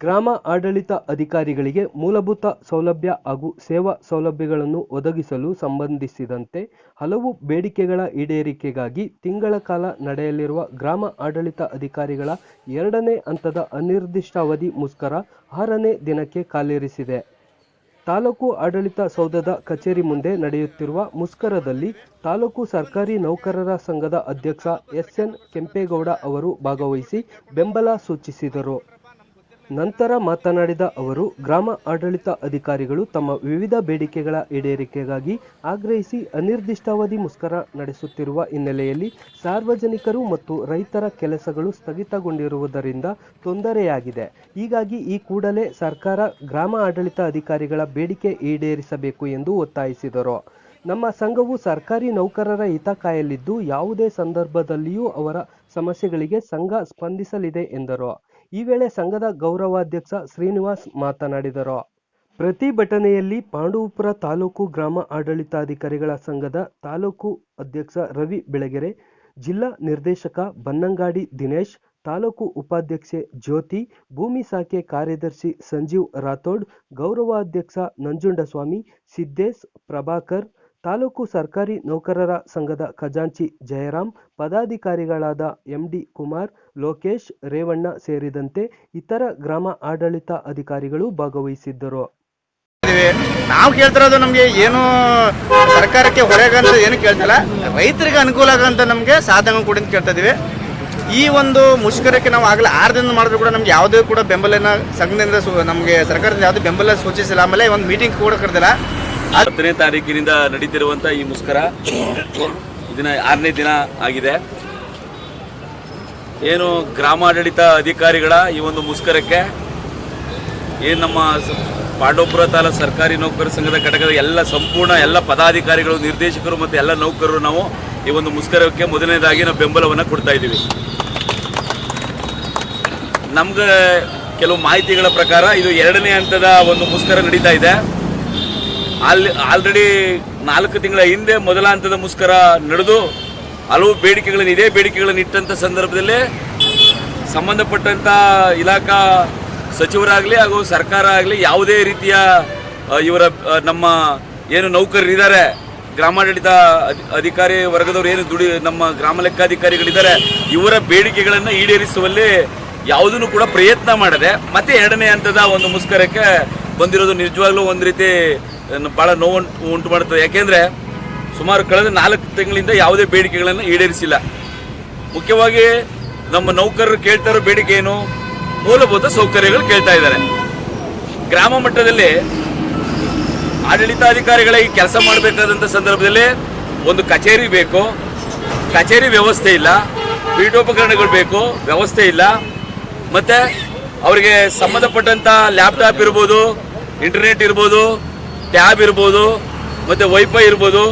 ಗ್ರಾಮ ಆಡಳಿತ ಅಧಿಕಾರಿಗಳಿಗೆ ಮೂಲಭೂತ ಸೌಲಭ್ಯ ಹಾಗೂ ಸೇವಾ ಸೌಲಭ್ಯಗಳನ್ನು ಒದಗಿಸಲು ಸಂಬಂಧಿಸಿದಂತೆ ಹಲವು ಬೇಡಿಕೆಗಳ ಈಡೇರಿಕೆಗಾಗಿ ತಿಂಗಳ ಕಾಲ ನಡೆಯಲಿರುವ ಗ್ರಾಮ ಆಡಳಿತ ಅಧಿಕಾರಿಗಳ ಎರಡನೇ ಹಂತದ ಅನಿರ್ದಿಷ್ಟಾವಧಿ ಮುಷ್ಕರ ಆರನೇ ದಿನಕ್ಕೆ ಕಾಲಿರಿಸಿದೆ. ತಾಲೂಕು ಆಡಳಿತ ಸೌಧದ ಕಚೇರಿ ಮುಂದೆ ನಡೆಯುತ್ತಿರುವ ಮುಷ್ಕರದಲ್ಲಿ ತಾಲೂಕು ಸರ್ಕಾರಿ ನೌಕರರ ಸಂಘದ ಅಧ್ಯಕ್ಷ ಎಸ್ ಎನ್ ಕೆಂಪೇಗೌಡ ಅವರು ಭಾಗವಹಿಸಿ ಬೆಂಬಲ ಸೂಚಿಸಿದರು. ನಂತರ ಮಾತನಾಡಿದ ಅವರು, ಗ್ರಾಮ ಆಡಳಿತ ಅಧಿಕಾರಿಗಳು ತಮ್ಮ ವಿವಿಧ ಬೇಡಿಕೆಗಳ ಈಡೇರಿಕೆಗಾಗಿ ಆಗ್ರಹಿಸಿ ಅನಿರ್ದಿಷ್ಟಾವಧಿ ಮುಷ್ಕರ ನಡೆಸುತ್ತಿರುವ ಹಿನ್ನೆಲೆಯಲ್ಲಿ ಸಾರ್ವಜನಿಕರು ಮತ್ತು ರೈತರ ಕೆಲಸಗಳು ಸ್ಥಗಿತಗೊಂಡಿರುವುದರಿಂದ ತೊಂದರೆಯಾಗಿದೆ. ಹೀಗಾಗಿ ಈ ಕೂಡಲೇ ಸರ್ಕಾರ ಗ್ರಾಮ ಆಡಳಿತ ಅಧಿಕಾರಿಗಳ ಬೇಡಿಕೆ ಈಡೇರಿಸಬೇಕು ಎಂದು ಒತ್ತಾಯಿಸಿದರು. ನಮ್ಮ ಸಂಘವು ಸರ್ಕಾರಿ ನೌಕರರ ಹಿತ ಕಾಯಲಿದ್ದು ಯಾವುದೇ ಸಂದರ್ಭದಲ್ಲಿಯೂ ಅವರ ಸಮಸ್ಯೆಗಳಿಗೆ ಸಂಘ ಸ್ಪಂದಿಸಲಿದೆ ಎಂದರು. ಈ ವೇಳೆ ಸಂಘದ ಗೌರವಾಧ್ಯಕ್ಷ ಶ್ರೀನಿವಾಸ್ ಮಾತನಾಡಿದರು. ಪ್ರತಿಭಟನೆಯಲ್ಲಿ ಪಾಂಡವಪುರ ತಾಲೂಕು ಗ್ರಾಮ ಆಡಳಿತಾಧಿಕಾರಿಗಳ ಸಂಘದ ತಾಲೂಕು ಅಧ್ಯಕ್ಷ ರವಿ ಬೆಳಗೆರೆ, ಜಿಲ್ಲಾ ನಿರ್ದೇಶಕ ಬನ್ನಂಗಾಡಿ ದಿನೇಶ್, ತಾಲೂಕು ಉಪಾಧ್ಯಕ್ಷೆ ಜ್ಯೋತಿ, ಭೂಮಿ ಸಾಕೆ ಕಾರ್ಯದರ್ಶಿ ಸಂಜೀವ್ ರಾಥೋಡ್, ಗೌರವಾಧ್ಯಕ್ಷ ನಂಜುಂಡಸ್ವಾಮಿ, ಸಿದ್ದೇಶ್ ಪ್ರಭಾಕರ್ ತಾಲೂಕು ಸರ್ಕಾರಿ ನೌಕರರ ಸಂಘದ ಖಜಾಂಚಿ ಜಯರಾಮ್ ಪದಾಧಿಕಾರಿಗಳಾದ ಎಂಡಿ ಕುಮಾರ್, ಲೋಕೇಶ್ ರೇವಣ್ಣ ಸೇರಿದಂತೆ ಇತರ ಗ್ರಾಮ ಆಡಳಿತ ಅಧಿಕಾರಿಗಳು ಭಾಗವಹಿಸಿದ್ದರು. ನಾವು ಕೇಳ್ತಿರೋದು ನಮಗೆ ಏನು ಸರ್ಕಾರಕ್ಕೆ ಹೊರಗಂತ ಏನು ಕೇಳ್ತಿಲ್ಲ. ರೈತರಿಗೆ ಅನುಕೂಲ ಆಗಂತ ನಮಗೆ ಸಾಧನ ಕೂಡ ಅಂತ ಕೇಳ್ತಾ ಇದೀವಿ ಈ ಒಂದು ಮುಷ್ಕರಕ್ಕೆ ನಾವು ಆಗಲೇ ದಿನ ಮಾಡಿದ್ರು ಕೂಡ ನಮ್ಗೆ ಯಾವುದೇ ಕೂಡ ಬೆಂಬಲನ ಸಂಘದಿಂದ ನಮಗೆ ಸರ್ಕಾರದಿಂದ ಯಾವುದೇ ಬೆಂಬಲ ಸೂಚಿಸಿಲ್ಲ. ಆಮೇಲೆ ಒಂದು ಮೀಟಿಂಗ್ ಕೂಡ ಕರೆದಿಲ್ಲ. ಹತ್ತನೇ ತಾರೀಕಿನಿಂದ ನಡೀತಿರುವಂಥ ಈ ಮುಷ್ಕರ ಇದನ್ನ ಆರನೇ ದಿನ ಆಗಿದೆ. ಏನು ಗ್ರಾಮಾಡಳಿತ ಅಧಿಕಾರಿಗಳ ಈ ಒಂದು ಮುಷ್ಕರಕ್ಕೆ ಏನು ನಮ್ಮ ಪಾಂಡವಪುರ ತಾಲೂಕು ಸರ್ಕಾರಿ ನೌಕರ ಸಂಘದ ಘಟಕದ ಎಲ್ಲ ಸಂಪೂರ್ಣ ಎಲ್ಲ ಪದಾಧಿಕಾರಿಗಳು, ನಿರ್ದೇಶಕರು ಮತ್ತು ಎಲ್ಲ ನೌಕರರು ನಾವು ಈ ಒಂದು ಮುಷ್ಕರಕ್ಕೆ ಮೊದಲನೇದಾಗಿ ನಾವು ಬೆಂಬಲವನ್ನು ಕೊಡ್ತಾ ಇದ್ದೀವಿ. ನಮ್ಗೆ ಕೆಲವು ಮಾಹಿತಿಗಳ ಪ್ರಕಾರ ಇದು ಎರಡನೇ ಹಂತದ ಒಂದು ಮುಷ್ಕರ ನಡೀತಾ ಇದೆ. ಅಲ್ಲಿ ಆಲ್ರೆಡಿ ನಾಲ್ಕು ತಿಂಗಳ ಹಿಂದೆ ಮೊದಲ ಹಂತದ ಮುಷ್ಕರ ನಡೆದು ಹಲವು ಬೇಡಿಕೆಗಳನ್ನು, ಇದೇ ಬೇಡಿಕೆಗಳನ್ನು ಇಟ್ಟಂಥ ಸಂದರ್ಭದಲ್ಲಿ ಸಂಬಂಧಪಟ್ಟಂಥ ಇಲಾಖಾ ಸಚಿವರಾಗಲಿ ಹಾಗೂ ಸರ್ಕಾರ ಆಗಲಿ ಯಾವುದೇ ರೀತಿಯ ಇವರ ನಮ್ಮ ಏನು ನೌಕರರಿದ್ದಾರೆ, ಗ್ರಾಮಾಡಳಿತ ಅಧಿ- ಅಧಿಕಾರಿ ವರ್ಗದವರು ಏನು ದುಡಿ, ನಮ್ಮ ಗ್ರಾಮ ಲೆಕ್ಕಾಧಿಕಾರಿಗಳಿದ್ದಾರೆ, ಇವರ ಬೇಡಿಕೆಗಳನ್ನು ಈಡೇರಿಸುವಲ್ಲಿ ಯಾವುದನ್ನು ಕೂಡ ಪ್ರಯತ್ನ ಮಾಡದೆ ಮತ್ತೆ ಎರಡನೇ ಹಂತದ ಒಂದು ಮುಷ್ಕರಕ್ಕೆ ಬಂದಿರೋದು ನಿಜವಾಗ್ಲೂ ಒಂದು ರೀತಿ ಭಾಳ ನೋವು ಉಂಟು- ಮಾಡುತ್ತದೆ. ಯಾಕೆಂದರೆ ಸುಮಾರು ಕಳೆದ ನಾಲ್ಕು ತಿಂಗಳಿಂದ ಯಾವುದೇ ಬೇಡಿಕೆಗಳನ್ನು ಈಡೇರಿಸಿಲ್ಲ. ಮುಖ್ಯವಾಗಿ ನಮ್ಮ ನೌಕರರು ಕೇಳ್ತಾ ಇರೋ ಬೇಡಿಕೆ ಏನು? ಮೂಲಭೂತ ಸೌಕರ್ಯಗಳು ಕೇಳ್ತಾ ಇದ್ದಾರೆ. ಗ್ರಾಮ ಮಟ್ಟದಲ್ಲಿ ಆಡಳಿತಾಧಿಕಾರಿಗಳಿಗೆ ಕೆಲಸ ಮಾಡಬೇಕಾದಂಥ ಸಂದರ್ಭದಲ್ಲಿ ಒಂದು ಕಚೇರಿ ಬೇಕು. ಕಚೇರಿ ವ್ಯವಸ್ಥೆ ಇಲ್ಲ. ಪೀಠೋಪಕರಣಗಳು ಬೇಕು. ವ್ಯವಸ್ಥೆ ಇಲ್ಲ. ಮತ್ತು ಅವರಿಗೆ ಸಂಬಂಧಪಟ್ಟಂಥ ಲ್ಯಾಪ್ಟಾಪ್ ಇರ್ಬೋದು, ಇಂಟರ್ನೆಟ್ ಇರ್ಬೋದು ಟ್ಯಾಬ್ ಇರ್ಬೋದು, ಮತ್ತು ವೈಫೈ ಇರ್ಬೋದು,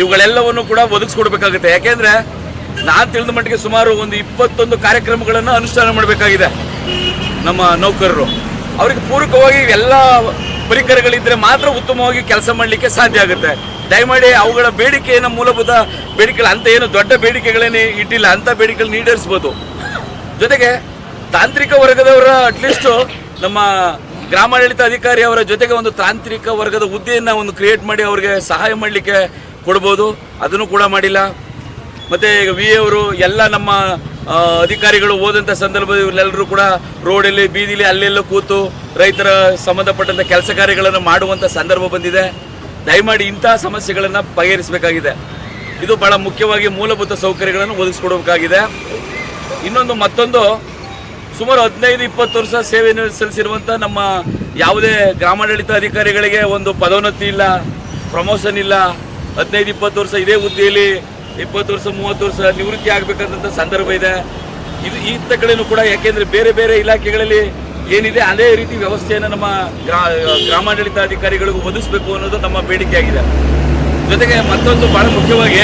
ಇವುಗಳೆಲ್ಲವನ್ನು ಕೂಡ ಒದಗಿಸ್ಕೊಡ್ಬೇಕಾಗುತ್ತೆ. ಯಾಕೆಂದರೆ ನಾನು ತಿಳಿದ ಮಟ್ಟಿಗೆ ಸುಮಾರು ಒಂದು ಇಪ್ಪತ್ತೊಂದು ಕಾರ್ಯಕ್ರಮಗಳನ್ನು ಅನುಷ್ಠಾನ ಮಾಡಬೇಕಾಗಿದೆ ನಮ್ಮ ನೌಕರರು. ಅವರಿಗೆ ಪೂರಕವಾಗಿ ಎಲ್ಲ ಪರಿಕರಗಳಿದ್ದರೆ ಮಾತ್ರ ಉತ್ತಮವಾಗಿ ಕೆಲಸ ಮಾಡಲಿಕ್ಕೆ ಸಾಧ್ಯ ಆಗುತ್ತೆ. ದಯಮಾಡಿ ಅವುಗಳ ಬೇಡಿಕೆಯನ್ನು ಮೂಲಭೂತ ಬೇಡಿಕೆಗಳು, ಅಂತ ಏನು ದೊಡ್ಡ ಬೇಡಿಕೆಗಳೇನೇ ಇಟ್ಟಿಲ್ಲ, ಅಂತ ಬೇಡಿಕೆಗಳನ್ನ ಈಡೇರಿಸ್ಬೋದು ಜೊತೆಗೆ ತಾಂತ್ರಿಕ ವರ್ಗದವರ ಅಟ್ಲೀಸ್ಟು ನಮ್ಮ ಗ್ರಾಮಾಡಳಿತ ಅಧಿಕಾರಿ ಅವರ ಜೊತೆಗೆ ಒಂದು ತಾಂತ್ರಿಕ ವರ್ಗದ ಹುದ್ದೆಯನ್ನು ಒಂದು ಕ್ರಿಯೇಟ್ ಮಾಡಿ ಅವರಿಗೆ ಸಹಾಯ ಮಾಡಲಿಕ್ಕೆ ಕೊಡ್ಬೋದು. ಅದನ್ನು ಕೂಡ ಮಾಡಿಲ್ಲ. ಮತ್ತು ಈಗ ವಿ ಅವರು ಎಲ್ಲ ನಮ್ಮ ಅಧಿಕಾರಿಗಳು ಹೋದಂಥ ಸಂದರ್ಭದಲ್ಲಿ ಇವರೆಲ್ಲರೂ ಕೂಡ ರೋಡಲ್ಲಿ, ಬೀದಿಲಿ ಅಲ್ಲೆಲ್ಲ ಕೂತು ರೈತರ ಸಂಬಂಧಪಟ್ಟಂಥ ಕೆಲಸ ಕಾರ್ಯಗಳನ್ನು ಮಾಡುವಂಥ ಸಂದರ್ಭ ಬಂದಿದೆ. ದಯಮಾಡಿ ಇಂತಹ ಸಮಸ್ಯೆಗಳನ್ನು ಬಗೆಹರಿಸಬೇಕಾಗಿದೆ. ಇದು ಬಹಳ ಮುಖ್ಯವಾಗಿ ಮೂಲಭೂತ ಸೌಕರ್ಯಗಳನ್ನು ಒದಗಿಸ್ಕೊಡ್ಬೇಕಾಗಿದೆ. ಇನ್ನೊಂದು ಮತ್ತೊಂದು ಸುಮಾರು ಹದಿನೈದು, ಇಪ್ಪತ್ತು ವರ್ಷ ಸೇವೆ ಸಲ್ಲಿಸಿರುವಂಥ ನಮ್ಮ ಯಾವುದೇ ಗ್ರಾಮಾಡಳಿತ ಅಧಿಕಾರಿಗಳಿಗೆ ಒಂದು ಪದೋನ್ನತಿ ಇಲ್ಲ ಪ್ರಮೋಷನ್ ಇಲ್ಲ. ಹದಿನೈದು, ಇಪ್ಪತ್ತು ವರ್ಷ ಇದೇ ಹುದ್ದೆಯಲ್ಲಿ, ಇಪ್ಪತ್ತು ವರ್ಷ, ಮೂವತ್ತು ವರ್ಷ ನಿವೃತ್ತಿ ಆಗಬೇಕಂತ ಸಂದರ್ಭ ಇದೆ. ಇದು ಈ ಕಡೆನೂ ಕೂಡ ಯಾಕೆಂದರೆ ಬೇರೆ ಬೇರೆ ಇಲಾಖೆಗಳಲ್ಲಿ ಏನಿದೆ, ಅದೇ ರೀತಿ ವ್ಯವಸ್ಥೆಯನ್ನು ನಮ್ಮ ಗ್ರಾ ಗ್ರಾಮಾಡಳಿತ ಅಧಿಕಾರಿಗಳಿಗೂ ಒದಗಿಸ್ಬೇಕು ಅನ್ನೋದು ನಮ್ಮ ಬೇಡಿಕೆಯಾಗಿದೆ ಜೊತೆಗೆ ಮತ್ತೊಂದು ಬಹಳ ಮುಖ್ಯವಾಗಿ,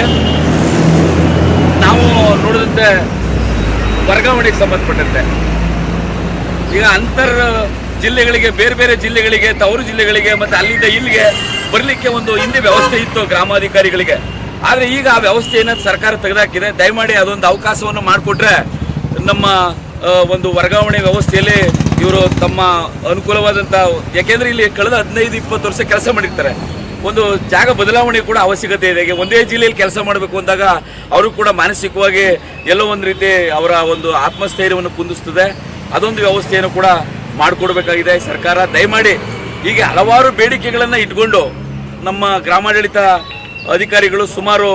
ನಾವು ನೋಡಿದಂತೆ ವರ್ಗಾವಣೆಗೆ ಸಂಬಂಧಪಟ್ಟಂತೆ. ಈಗ ಅಂತರ್ ಜಿಲ್ಲೆಗಳಿಗೆ, ಬೇರೆ ಬೇರೆ ಜಿಲ್ಲೆಗಳಿಗೆ, ತವರು ಜಿಲ್ಲೆಗಳಿಗೆ ಮತ್ತೆ ಅಲ್ಲಿಂದ ಇಲ್ಲಿಗೆ ಬರಲಿಕ್ಕೆ ಒಂದು ಹಿಂದೆ ವ್ಯವಸ್ಥೆ ಇತ್ತು ಗ್ರಾಮಾಧಿಕಾರಿಗಳಿಗೆ. ಆದರೆ ಈಗ ಆ ವ್ಯವಸ್ಥೆಯನ್ನು ಸರ್ಕಾರ ತೆಗೆದಾಕಿದೆ. ದಯಮಾಡಿ ಅದೊಂದು ಅವಕಾಶವನ್ನು ಮಾಡಿಕೊಟ್ರೆ ನಮ್ಮ ಒಂದು ವರ್ಗಾವಣೆ ವ್ಯವಸ್ಥೆಯಲ್ಲಿ ಇವರು ತಮ್ಮ ಅನುಕೂಲವಾದಂಥ ಯಾಕೆಂದ್ರೆ ಇಲ್ಲಿ ಕಳೆದ ಹದಿನೈದು, ಇಪ್ಪತ್ತು ವರ್ಷ ಕೆಲಸ ಮಾಡಿರ್ತಾರೆ. ಒಂದು ಜಾಗ ಬದಲಾವಣೆ ಕೂಡ ಅವಶ್ಯಕತೆ ಇದೆ. ಈಗ ಒಂದೇ ಜಿಲ್ಲೆಯಲ್ಲಿ ಕೆಲಸ ಮಾಡಬೇಕು ಅಂದಾಗ ಅವರು ಕೂಡ ಮಾನಸಿಕವಾಗಿ ಎಲ್ಲೋ ಒಂದು ರೀತಿ ಅವರ ಒಂದು ಆತ್ಮಸ್ಥೈರ್ಯವನ್ನು ಕುಂದಿಸ್ತದೆ. ಅದೊಂದು ವ್ಯವಸ್ಥೆಯನ್ನು ಕೂಡ ಮಾಡಿಕೊಡ್ಬೇಕಾಗಿದೆ. ಸರ್ಕಾರ ದಯಮಾಡಿ ಹೀಗೆ ಹಲವಾರು ಬೇಡಿಕೆಗಳನ್ನು ಇಟ್ಕೊಂಡು ನಮ್ಮ ಗ್ರಾಮಾಡಳಿತ ಅಧಿಕಾರಿಗಳು ಸುಮಾರು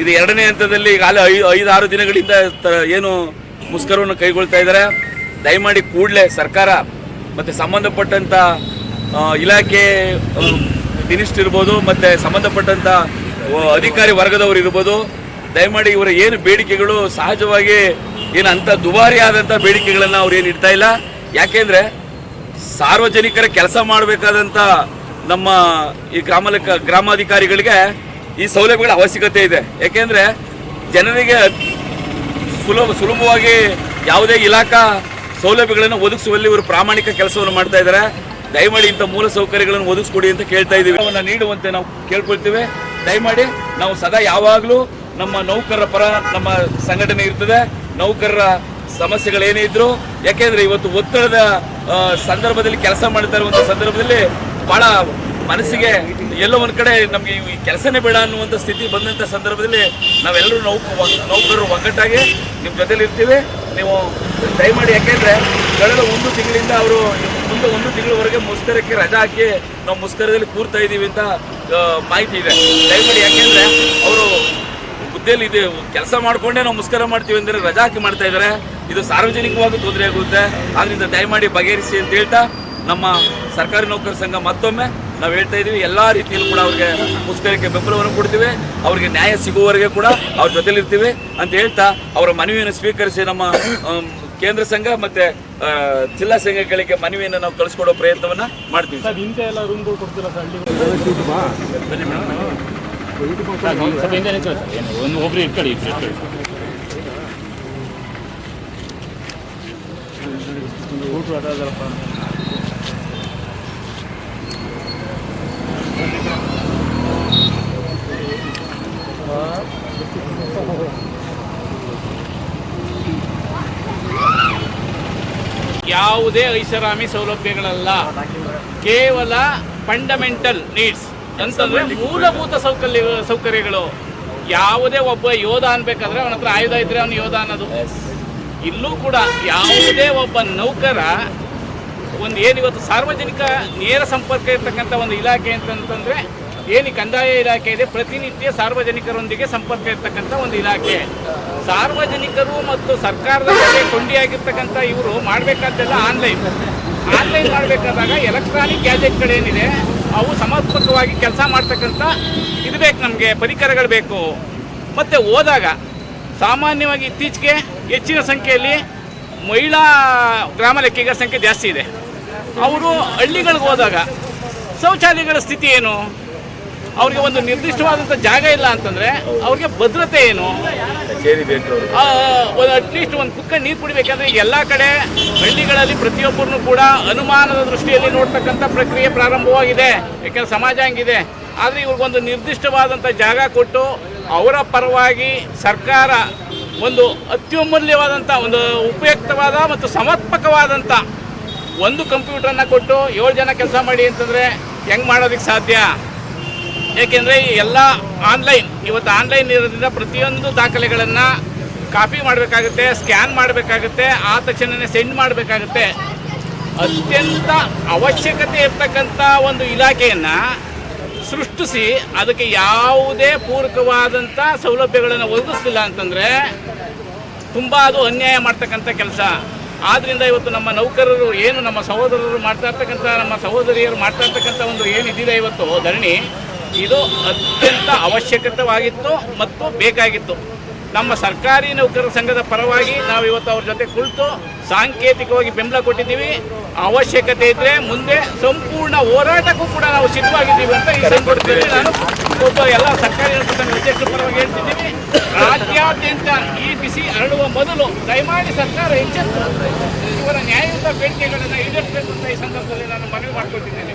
ಇದು ಎರಡನೇ ಹಂತದಲ್ಲಿ ಈಗಾಗಲೇ ಐ ಐದು ಆರು ದಿನಗಳಿಂದ ಏನು ಮುಷ್ಕರವನ್ನು ಕೈಗೊಳ್ತಾ ಇದ್ದಾರೆ. ದಯಮಾಡಿ ಕೂಡಲೇ ಸರ್ಕಾರ ಮತ್ತು ಸಂಬಂಧಪಟ್ಟಂಥ ಇಲಾಖೆ ಮಿನಿಸ್ಟರ್ ಇರ್ಬೋದು, ಮತ್ತು ಸಂಬಂಧಪಟ್ಟಂಥ ಅಧಿಕಾರಿ ವರ್ಗದವರು ಇರ್ಬೋದು, ದಯಮಾಡಿ ಇವರ ಏನು ಬೇಡಿಕೆಗಳು ಸಹಜವಾಗಿ ಏನು ಅಂಥ ದುಬಾರಿ ಆದಂಥ ಬೇಡಿಕೆಗಳನ್ನು ಅವ್ರು ಏನು ಇಡ್ತಾ ಇಲ್ಲ? ಯಾಕೆಂದರೆ ಸಾರ್ವಜನಿಕರ ಕೆಲಸ ಮಾಡಬೇಕಾದಂಥ ನಮ್ಮ ಈ ಗ್ರಾಮ ಗ್ರಾಮಾಧಿಕಾರಿಗಳಿಗೆ ಈ ಸೌಲಭ್ಯಗಳ ಅವಶ್ಯಕತೆ ಇದೆ. ಯಾಕೆಂದರೆ ಜನರಿಗೆ ಸುಲಭ ಸುಲಭವಾಗಿ ಯಾವುದೇ ಇಲಾಖಾ ಸೌಲಭ್ಯಗಳನ್ನು ಒದಗಿಸುವಲ್ಲಿ ಇವರು ಪ್ರಾಮಾಣಿಕ ಕೆಲಸವನ್ನು ಮಾಡ್ತಾ ಇದ್ದಾರೆ. ದಯಮಾಡಿ ಇಂಥ ಮೂಲ ಸೌಕರ್ಯಗಳನ್ನು ಒದಗಿಸ್ಕೊಡಿ ಅಂತ ಕೇಳ್ತಾ ಇದ್ದೀವಿ ಅವನ್ನು ನೀಡುವಂತೆ ನಾವು ಕೇಳ್ಕೊಳ್ತೀವಿ. ದಯಮಾಡಿ ನಾವು ಸದಾ ಯಾವಾಗಲೂ ನಮ್ಮ ನೌಕರರ ಪರ ನಮ್ಮ ಸಂಘಟನೆ ಇರ್ತದೆ. ನೌಕರರ ಸಮಸ್ಯೆಗಳೇನೇ ಇದ್ರು, ಯಾಕೆಂದ್ರೆ ಇವತ್ತು ಒತ್ತಡದ ಸಂದರ್ಭದಲ್ಲಿ ಕೆಲಸ ಮಾಡ್ತಾ ಇರುವಂತ ಸಂದರ್ಭದಲ್ಲಿ ಬಹಳ ಮನಸ್ಸಿಗೆ ಎಲ್ಲೋ ಒಂದ್ ಕಡೆ ನಮಗೆ ಈ ಕೆಲಸನೇ ಬೇಡ ಅನ್ನುವಂಥ ಸ್ಥಿತಿ ಬಂದಂಥ ಸಂದರ್ಭದಲ್ಲಿ ನಾವೆಲ್ಲರೂ ನೌಕ, ನೌಕರರು ಒಗ್ಗಟ್ಟಾಗಿ ನಿಮ್ಮ ಜೊತೆಲಿ ಇರ್ತೀವಿ. ನೀವು ದಯಮಾಡಿ ಯಾಕೆಂದ್ರೆ ಕಳೆದ ಒಂದು ತಿಂಗಳಿಂದ ಅವರು ಮುಂದೆ ಒಂದು ತಿಂಗಳವರೆಗೆ ಮುಷ್ಕರಕ್ಕೆ ರಜಾ ಹಾಕಿ ನಾವು ಮುಷ್ಕರದಲ್ಲಿ ಕೂರ್ತಾ ಇದ್ದೀವಿ ಅಂತ ಮಾಹಿತಿ ಇದೆ. ದಯಮಾಡಿ ಯಾಕೆಂದ್ರೆ ಅವರು ಹುದ್ದೆಯಲ್ಲಿ ಇದೆ ಕೆಲಸ ಮಾಡಿಕೊಂಡೇ ನಾವು ಮುಸ್ಕರ ಮಾಡ್ತೀವಿ ಅಂದರೆ ರಜಾ ಹಾಕಿ ಮಾಡ್ತಾ ಇದ್ದಾರೆ. ಇದು ಸಾರ್ವಜನಿಕವಾಗಿ ತೊಂದರೆ ಆಗುತ್ತೆ. ಆದ್ರಿಂದ ದಯಮಾಡಿ ಬಗೆಹರಿಸಿ ಅಂತ ಹೇಳ್ತಾ ನಮ್ಮ ಸರ್ಕಾರಿ ನೌಕರ ಸಂಘ ಮತ್ತೊಮ್ಮೆ ನಾವು ಹೇಳ್ತಾ ಇದೀವಿ. ಎಲ್ಲಾ ರೀತಿಯಲ್ಲೂ ಕೂಡ ಅವ್ರಿಗೆ ಮುಷ್ಕರಕ್ಕೆ ಬೆಂಬಲವನ್ನು ಕೊಡ್ತೀವಿ. ಅವ್ರಿಗೆ ನ್ಯಾಯ ಸಿಗುವವರೆಗೆ ಕೂಡ ಅವ್ರ ಜೊತೆಲಿರ್ತೀವಿ ಅಂತ ಹೇಳ್ತಾ ಅವರ ಮನವಿಯನ್ನು ಸ್ವೀಕರಿಸಿ ನಮ್ಮ ಕೇಂದ್ರ ಸಂಘ ಮತ್ತೆ ಜಿಲ್ಲಾ ಸಂಘಗಳಿಗೆ ಮನವಿಯನ್ನು ನಾವು ಕಳಿಸ್ಕೊಡೋ ಪ್ರಯತ್ನವನ್ನ ಮಾಡ್ತೀವಿ. ಒಂದು ಒಬ್ರು ಇಟ್ಕೊಳ್ಳಿ ಯಾವುದೇ ಐಷಾರಾಮಿ ಸೌಲಭ್ಯಗಳಲ್ಲ. ಕೇವಲ ಫಂಡಮೆಂಟಲ್ ನೀಡ್ಸ್ ಅಂತಂದ್ರೆ ಮೂಲಭೂತ ಸೌಕರ್ಯ ಸೌಕರ್ಯಗಳು. ಯಾವುದೇ ಒಬ್ಬ ಯೋಧ ಅನ್ಬೇಕಾದ್ರೆ ಅವನ ಹತ್ರ ಆಯುಧ ಇದ್ರೆ ಅವನು ಯೋಧ ಅನ್ನೋದು. ಇಲ್ಲೂ ಕೂಡ ಯಾವುದೇ ಒಬ್ಬ ನೌಕರ ಒಂದು ಏನಿವತ್ತು ಸಾರ್ವಜನಿಕ ನೇರ ಸಂಪರ್ಕ ಇರ್ತಕ್ಕಂಥ ಒಂದು ಇಲಾಖೆ ಅಂತಂತಂದ್ರೆ ಏನು ಕಂದಾಯ ಇಲಾಖೆ ಇದೆ ಪ್ರತಿನಿತ್ಯ ಸಾರ್ವಜನಿಕರೊಂದಿಗೆ ಸಂಪರ್ಕ ಇರ್ತಕ್ಕಂಥ ಒಂದು ಇಲಾಖೆ. ಸಾರ್ವಜನಿಕರು ಮತ್ತು ಸರ್ಕಾರದ ಜೊತೆ ಕೊಂಡಿಯಾಗಿರ್ತಕ್ಕಂಥ ಇವರು ಮಾಡಬೇಕಾದ್ದೆಲ್ಲ ಆನ್ಲೈನ್. ಆನ್ಲೈನ್ ಮಾಡಬೇಕಾದಾಗ ಎಲೆಕ್ಟ್ರಾನಿಕ್ ಗ್ಯಾಜೆಟ್ಗಳೇನಿದೆ ಅವು ಸಮರ್ಪಕವಾಗಿ ಕೆಲಸ ಮಾಡ್ತಕ್ಕಂಥ ಇದು ಬೇಕು ನಮಗೆ, ಪರಿಕರಗಳು ಬೇಕು. ಮತ್ತು ಹೋದಾಗ ಸಾಮಾನ್ಯವಾಗಿ ಇತ್ತೀಚೆಗೆ ಹೆಚ್ಚಿನ ಸಂಖ್ಯೆಯಲ್ಲಿ ಮಹಿಳಾ ಗ್ರಾಮ ಲೆಕ್ಕಿಗರ ಸಂಖ್ಯೆ ಜಾಸ್ತಿ ಇದೆ. ಅವರು ಹಳ್ಳಿಗಳಿಗೆ ಹೋದಾಗ ಶೌಚಾಲಯಗಳ ಸ್ಥಿತಿ ಏನು? ಅವ್ರಿಗೆ ಒಂದು ನಿರ್ದಿಷ್ಟವಾದಂಥ ಜಾಗ ಇಲ್ಲ ಅಂತಂದರೆ ಅವ್ರಿಗೆ ಭದ್ರತೆ ಏನು? ಒಂದು ಅಟ್ಲೀಸ್ಟ್ ಒಂದು ಕುಕ್ಕ ನೀರು ಕುಡಿಬೇಕಂದ್ರೆ ಎಲ್ಲ ಕಡೆ ಹಳ್ಳಿಗಳಲ್ಲಿ ಪ್ರತಿಯೊಬ್ಬರನ್ನು ಕೂಡ ಅನುಮಾನದ ದೃಷ್ಟಿಯಲ್ಲಿ ನೋಡ್ತಕ್ಕಂಥ ಪ್ರಕ್ರಿಯೆ ಪ್ರಾರಂಭವಾಗಿದೆ. ಯಾಕೆಂದ್ರೆ ಸಮಾಜ ಹಂಗಿದೆ. ಆದರೆ ಇವ್ರಿಗೊಂದು ನಿರ್ದಿಷ್ಟವಾದಂಥ ಜಾಗ ಕೊಟ್ಟು ಅವರ ಪರವಾಗಿ ಸರ್ಕಾರ ಒಂದು ಅತ್ಯಮೂಲ್ಯವಾದಂಥ ಒಂದು ಉಪಯುಕ್ತವಾದ ಮತ್ತು ಸಮರ್ಪಕವಾದಂಥ ಒಂದು ಕಂಪ್ಯೂಟರ್ನ ಕೊಟ್ಟು ಏಳು ಜನ ಕೆಲಸ ಮಾಡಿ ಅಂತಂದರೆ ಹೆಂಗೆ ಮಾಡೋದಕ್ಕೆ ಸಾಧ್ಯ? ಏಕೆಂದರೆ ಎಲ್ಲ ಆನ್ಲೈನ್, ಇವತ್ತು ಆನ್ಲೈನ್ ಇರೋದ್ರಿಂದ ಪ್ರತಿಯೊಂದು ದಾಖಲೆಗಳನ್ನು ಕಾಪಿ ಮಾಡಬೇಕಾಗುತ್ತೆ, ಸ್ಕ್ಯಾನ್ ಮಾಡಬೇಕಾಗುತ್ತೆ, ಆ ತಕ್ಷಣವೇ ಸೆಂಡ್ ಮಾಡಬೇಕಾಗುತ್ತೆ. ಅತ್ಯಂತ ಅವಶ್ಯಕತೆ ಇರ್ತಕ್ಕಂಥ ಒಂದು ಇಲಾಖೆಯನ್ನು ಸೃಷ್ಟಿಸಿ ಅದಕ್ಕೆ ಯಾವುದೇ ಪೂರಕವಾದಂಥ ಸೌಲಭ್ಯಗಳನ್ನು ಒದಗಿಸ್ಲಿಲ್ಲ ಅಂತಂದರೆ ತುಂಬ ಅದು ಅನ್ಯಾಯ ಮಾಡ್ತಕ್ಕಂಥ ಕೆಲಸ. ಆದ್ದರಿಂದ ಇವತ್ತು ನಮ್ಮ ನೌಕರರು ಏನು ನಮ್ಮ ಸಹೋದರರು ಮಾಡ್ತಾ ಇರ್ತಕ್ಕಂಥ, ನಮ್ಮ ಸಹೋದರಿಯರು ಮಾಡ್ತಾ ಇರ್ತಕ್ಕಂಥ ಒಂದು ಏನಿದೆ ಇವತ್ತು ಧರಣಿ ಇದು ಅತ್ಯಂತ ಅವಶ್ಯಕತವಾಗಿತ್ತು ಮತ್ತು ಬೇಕಾಗಿತ್ತು. ನಮ್ಮ ಸರ್ಕಾರಿ ನೌಕರರ ಸಂಘದ ಪರವಾಗಿ ನಾವು ಇವತ್ತು ಅವ್ರ ಜೊತೆ ಕುಳಿತು ಸಾಂಕೇತಿಕವಾಗಿ ಬೆಂಬಲ ಕೊಟ್ಟಿದ್ದೀವಿ. ಅವಶ್ಯಕತೆ ಇದ್ದರೆ ಮುಂದೆ ಸಂಪೂರ್ಣ ಹೋರಾಟಕ್ಕೂ ಕೂಡ ನಾವು ಸಿದ್ಧವಾಗಿದ್ದೀವಿ ಅಂತ ಈ ಸಂದರ್ಭದಲ್ಲಿ ನಾನು ಒಬ್ಬ ಎಲ್ಲ ಸರ್ಕಾರಿ ನೌಕರ ಸಂಘದ ಅಧ್ಯಕ್ಷರ ಪರವಾಗಿ ಹೇಳ್ತಿದ್ದೀವಿ ರಾಜ್ಯಾದ್ಯಂತ ಈ ಬಿಸಿ ಅರಳುವ ಮೊದಲು ದಯಮಾಡಿ ಸರ್ಕಾರ ಹೆಚ್ಚೆತ್ತು ಇವರ ನ್ಯಾಯಯುತ ಬೇಡಿಕೆಗಳನ್ನು ಈಡೇರಿಸಬೇಕು ಅಂತ ಈ ಸಂದರ್ಭದಲ್ಲಿ ನಾನು ಮನವಿ ಮಾಡ್ಕೊಳ್ತಿದ್ದೇನೆ.